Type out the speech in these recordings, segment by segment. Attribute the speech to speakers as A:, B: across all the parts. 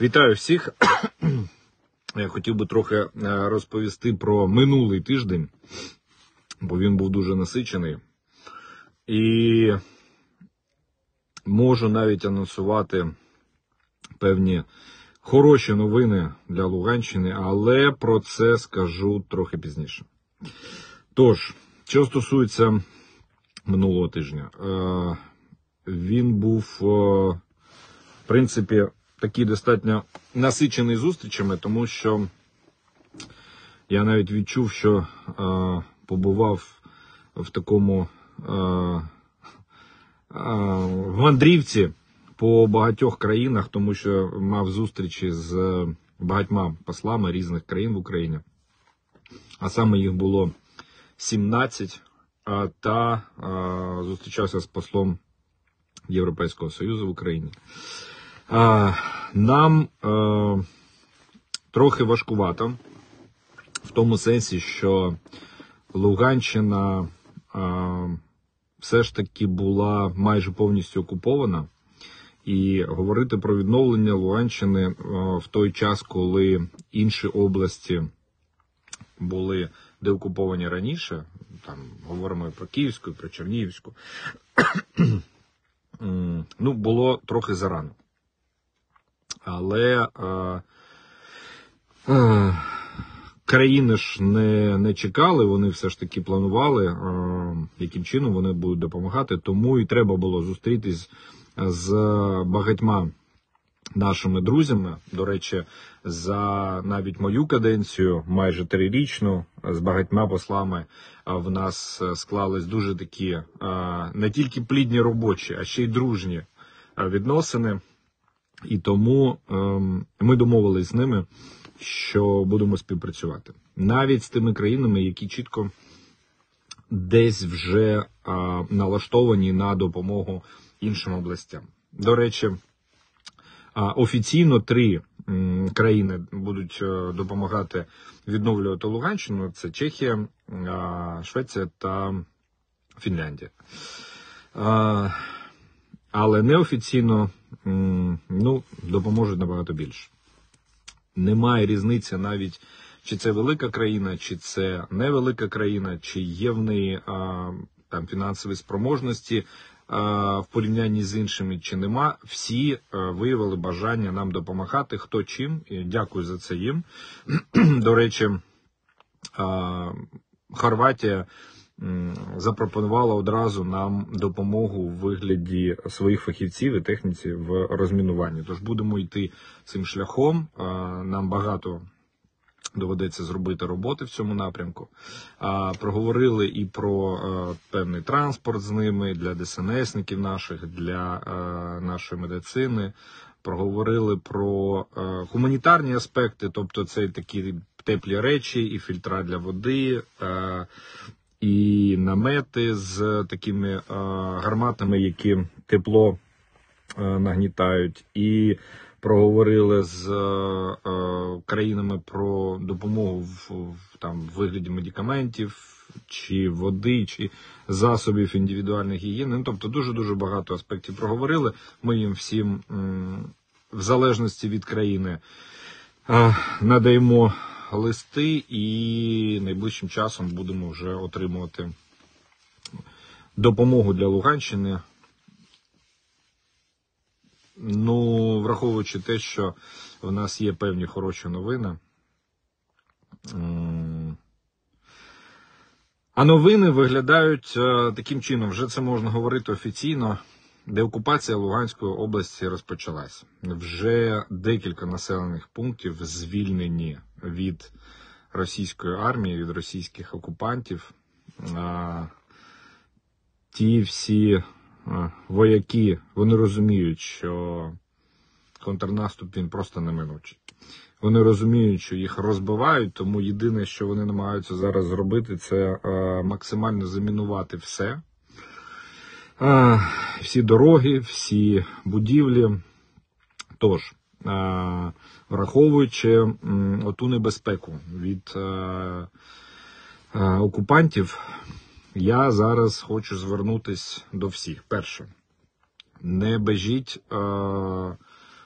A: Вітаю всіх. Я хотів би трохи е, розповісти про минулий тиждень, бо він був дуже насичений. І можу навіть анонсувати певні хороші новини для Луганщини, але про це скажу трохи пізніше. Тож, що стосується минулого тижня, е, він був, е, в принципі, такий достатньо насичений зустрічами, тому що я навіть відчув, що е, побував в такому е, е, в мандрівці по багатьох країнах, тому що мав зустрічі з багатьма послами різних країн в Україні. А саме їх було 17, та а, зустрічався з послом Європейського Союзу в Україні. Нам а, трохи важкувато в тому сенсі, що Луганщина а, все ж таки була майже повністю окупована. І говорити про відновлення Луганщини а, в той час, коли інші області були деокуповані раніше, там говоримо про Київську, про Чернігівську, ну, було трохи зарано. Але е, е, країни ж не, не чекали, вони все ж таки планували, е, яким чином вони будуть допомагати. Тому і треба було зустрітись з багатьма нашими друзями. До речі, за навіть мою каденцію, майже трирічну, з багатьма послами в нас е, склались дуже такі а, не тільки плідні робочі, а ще й дружні відносини. І тому ем, ми домовились з ними, що будемо співпрацювати навіть з тими країнами, які чітко десь вже а, налаштовані на допомогу іншим областям. До речі, а, офіційно три країни будуть е, допомагати відновлювати Луганщину: це Чехія, Швеція та Фінляндія. Але неофіційно ну, допоможуть набагато більше. Немає різниці навіть, чи це велика країна, чи це невелика країна, чи є в неї а, там фінансові спроможності а, в порівнянні з іншими, чи нема. Всі а, виявили бажання нам допомагати. Хто чим. І дякую за це їм. До речі, а, Хорватія запропонувала одразу нам допомогу у вигляді своїх фахівців і техніці в розмінуванні. Тож будемо йти цим шляхом. Нам багато доведеться зробити роботи в цьому напрямку. Проговорили і про е, певний транспорт з ними для ДСНСників наших, для е, нашої медицини. Проговорили про е, гуманітарні аспекти, тобто це такі теплі речі, і фільтра для води, і намети з такими е, гарматами, які тепло е, нагнітають, і проговорили з е, країнами про допомогу в, там вигляді медикаментів. Чи води, чи засобів індивідуальної гігієни. Ну, тобто дуже дуже багато аспектів проговорили. Ми їм всім, в залежності від країни, надаємо листи, і найближчим часом будемо вже отримувати допомогу для Луганщини. Ну, враховуючи те, що в нас є певні хороші новини. А новини виглядають е, таким чином, вже це можна говорити офіційно. Деокупація Луганської області розпочалась. Вже декілька населених пунктів звільнені від російської армії, від російських окупантів. Ті всі вояки вони розуміють, що контрнаступ він просто неминучий. Вони розуміють, що їх розбивають, тому єдине, що вони намагаються зараз зробити, це максимально замінувати все. Всі дороги, всі будівлі. Тож, враховуючи оту небезпеку від е, е, окупантів, я зараз хочу звернутися до всіх. Перше, не бежіть е,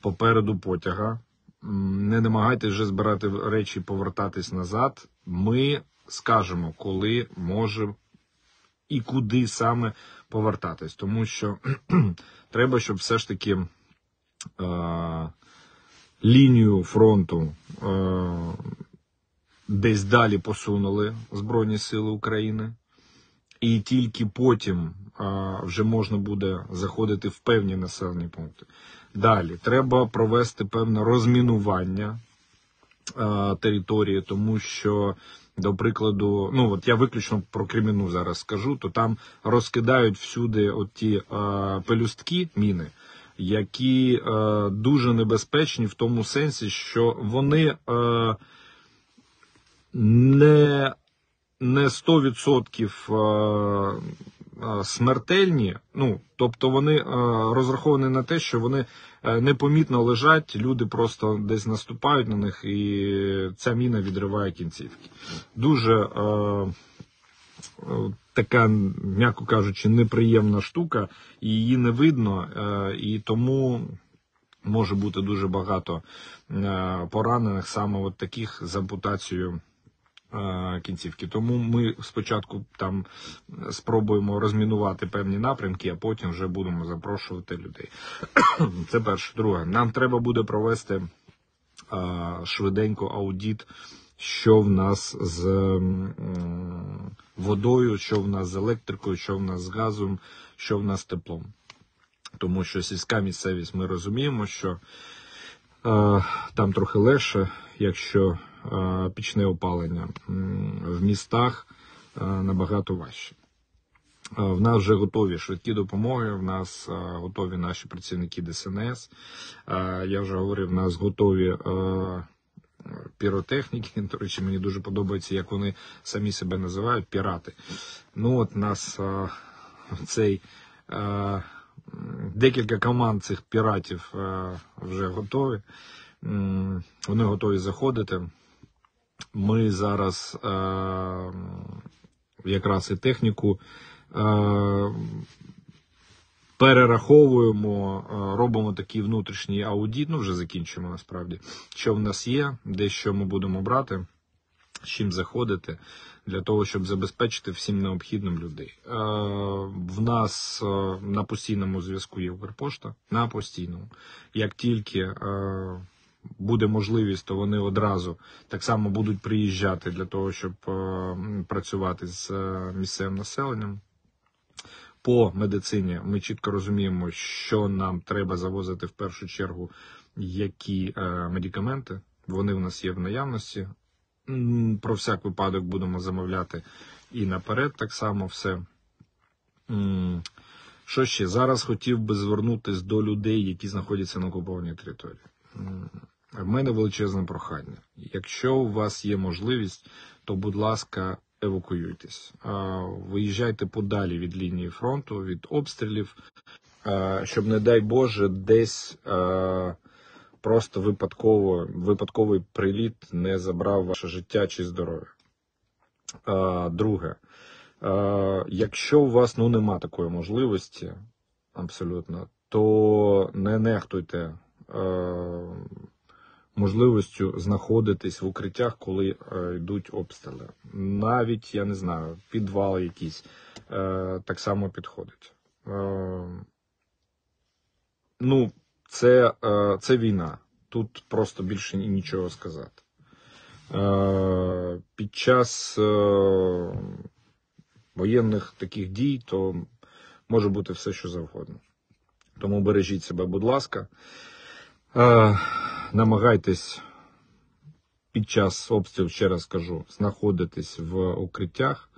A: попереду потяга, не намагайтесь вже збирати речі і повертатись назад. Ми скажемо, коли може і куди саме повертатись, тому що треба, щоб все ж таки е, лінію фронту е, десь далі посунули Збройні Сили України, і тільки потім е, вже можна буде заходити в певні населені пункти. Далі. Треба провести певне розмінування е, території, тому що, до прикладу, ну от я виключно про Креміну зараз скажу, то там розкидають всюди оті е, пелюстки міни, які е, дуже небезпечні в тому сенсі, що вони е, не, не 100% е, е, смертельні, ну тобто вони е, розраховані на те, що вони непомітно лежать, люди просто десь наступають на них, і ця міна відриває кінцівки. Дуже е, така, м'яко кажучи, неприємна штука, і її не видно, е, і тому може бути дуже багато е, поранених саме от таких з ампутацією е, кінцівки. Тому ми спочатку там спробуємо розмінувати певні напрямки, а потім вже будемо запрошувати людей. Це перше. Друге, нам треба буде провести швиденько аудіт, що в нас з водою, що в нас з електрикою, що в нас з газом, що в нас з теплом. Тому що сільська місцевість ми розуміємо, що е, там трохи легше, якщо е, пічне опалення в містах е, набагато важче. Е, В нас вже готові швидкі допомоги, в нас е, готові наші працівники ДСНС. Е, Я вже говорив, в нас готові е, піротехніки. До речі, мені дуже подобається, як вони самі себе називають пірати. Ну, от нас е, цей м, декілька команд цих піратів вже готові. Вони готові заходити. Ми зараз якраз і техніку перераховуємо, е, робимо такий внутрішній аудіт, ну вже закінчуємо насправді, що в нас є, де що ми будемо брати, з чим заходити, для того, щоб забезпечити всім необхідним людей. Е, В нас е, на постійному зв'язку є Укрпошта, на постійному. Як тільки е, буде можливість, то вони одразу так само будуть приїжджати для того, щоб е, працювати з е, місцевим населенням. По медицині ми чітко розуміємо, що нам треба завозити в першу чергу, які е, медикаменти. Вони в нас є в наявності. Про всяк випадок будемо замовляти і наперед так само все. Що ще? Зараз хотів би звернутися до людей, які знаходяться на окупованій території. В мене величезне прохання. Якщо у вас є можливість, то, будь ласка, евакуюйтесь. Виїжджайте подалі від лінії фронту, від обстрілів, щоб, не дай Боже, десь просто випадково, випадковий приліт не забрав ваше життя чи здоров'я. Друге, якщо у вас ну, нема такої можливості, абсолютно, то не нехтуйте можливістю знаходитись в укриттях, коли е, йдуть обстріли. Навіть, я не знаю, підвал якийсь е, так само підходить. Е, ну, це, це війна. Тут просто більше нічого сказати. Під час воєнних таких дій, то може бути все, що завгодно. Тому бережіть себе, будь ласка. Намагайтесь під час обстрілів, ще раз кажу, знаходитись в укриттях.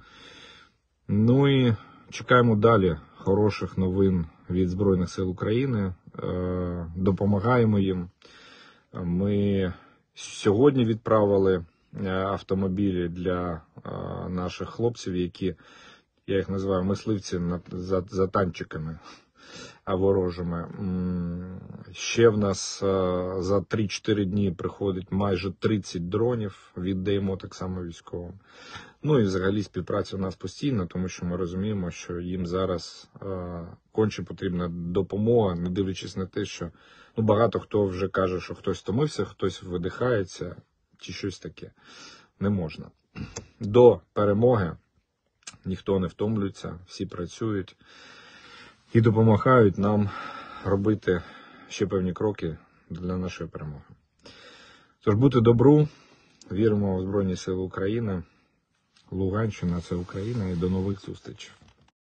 A: Ну і чекаємо далі хороших новин від Збройних сил України. Е, допомагаємо їм. Ми сьогодні відправили е, автомобілі для е, наших хлопців, які я їх називаю мисливці за, за танчиками. Ворожими. Ще в нас е, за 3-4 дні приходить майже 30 дронів, віддаємо так само військовим. Ну і взагалі співпраця у нас постійна, тому що ми розуміємо, що їм зараз е, конче потрібна допомога, не дивлячись на те, що ну, багато хто вже каже, що хтось втомився, хтось видихається чи щось таке. Не можна. До перемоги ніхто не втомлюється, всі працюють і допомагають нам робити ще певні кроки для нашої перемоги. Тож бути добру, віримо в Збройні Сили України. Луганщина це Україна і до нових зустрічей.